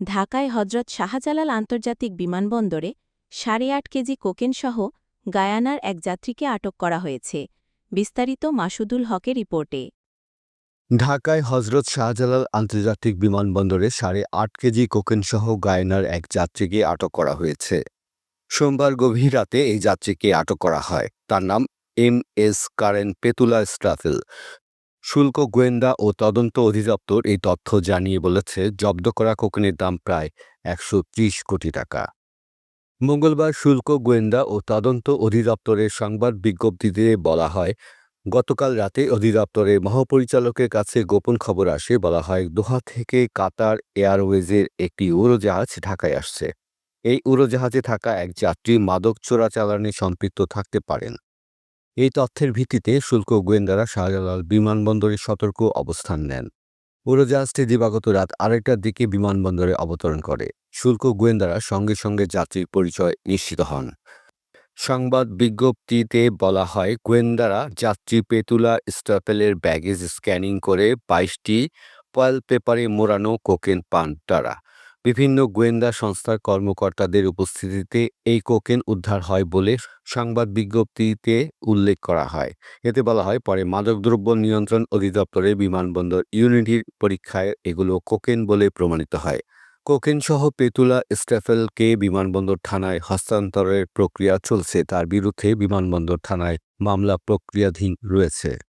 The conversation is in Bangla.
ঢাকায় হজরত শাহজালাল আন্তর্জাতিক বিমানবন্দরে সাড়ে আট কেজি কোকেনসহ গায়ানার এক যাত্রীকে আটক করা হয়েছে। বিস্তারিত মাসুদুল হকের রিপোর্টে। ঢাকায় হজরত শাহজালাল আন্তর্জাতিক বিমানবন্দরে সাড়ে আট কেজি কোকেনসহ গায়নার এক যাত্রীকে আটক করা হয়েছে। সোমবার গভীর রাতে এই যাত্রীকে আটক করা হয়। তার নাম M S Karen Petula Straffel শুল্ক, গোয়েন্দা ও তদন্ত অধিদপ্তর এই তথ্য জানিয়ে বলেছে, জব্দ করা কোকেনের দাম প্রায় একশো ত্রিশ কোটি টাকা। মঙ্গলবার শুল্ক, গোয়েন্দা ও তদন্ত অধিদপ্তরের সংবাদ বিজ্ঞপ্তিতে বলা হয়, গতকাল রাতে অধিদপ্তরের মহাপরিচালকের কাছে গোপন খবর আসে, বলা হয় দোহা থেকে কাতার এয়ারওয়েজের একটি উড়োজাহাজ ঢাকায় আসছে। এই উড়োজাহাজে থাকা এক যাত্রী মাদক চোরাচালানে সম্পৃক্ত থাকতে পারেন। এই তথ্যের ভিত্তিতে শুল্ক গোয়েন্দারা শাহজালাল বিমানবন্দরে সতর্ক অবস্থান নেন। উড়োজাহাজটি দিবাগত রাত আড়াইটার দিকে বিমানবন্দরে অবতরণ করে। শুল্ক গোয়েন্দারা সঙ্গে সঙ্গে যাত্রীর পরিচয় নিশ্চিত হন। সংবাদ বিজ্ঞপ্তিতে বলা হয়, গোয়েন্দারা যাত্রী পেতুলা স্টাপেলের ব্যাগেজ স্ক্যানিং করে বাইশটি ফয়েল পেপারে মোড়ানো কোকেন পান তারা। বিভিন্ন গোয়েন্দা সংস্থার কর্মকর্তাদের উপস্থিতিতে এই কোকেন উদ্ধার হয় বলে সংবাদ বিজ্ঞপ্তিতে উল্লেখ করা হয়। এতে বলা হয়, পরে মাদকদ্রব্য নিয়ন্ত্রণ অধিদপ্তরের বিমানবন্দর ইউনিটির পরীক্ষায় এগুলো কোকেন বলে প্রমাণিত হয়। কোকেন সহ পেতুলা স্টেফেলকে বিমানবন্দর থানায় হস্তান্তরের প্রক্রিয়া চলছে। তার বিরুদ্ধে বিমানবন্দর থানায় মামলা প্রক্রিয়াধীন রয়েছে।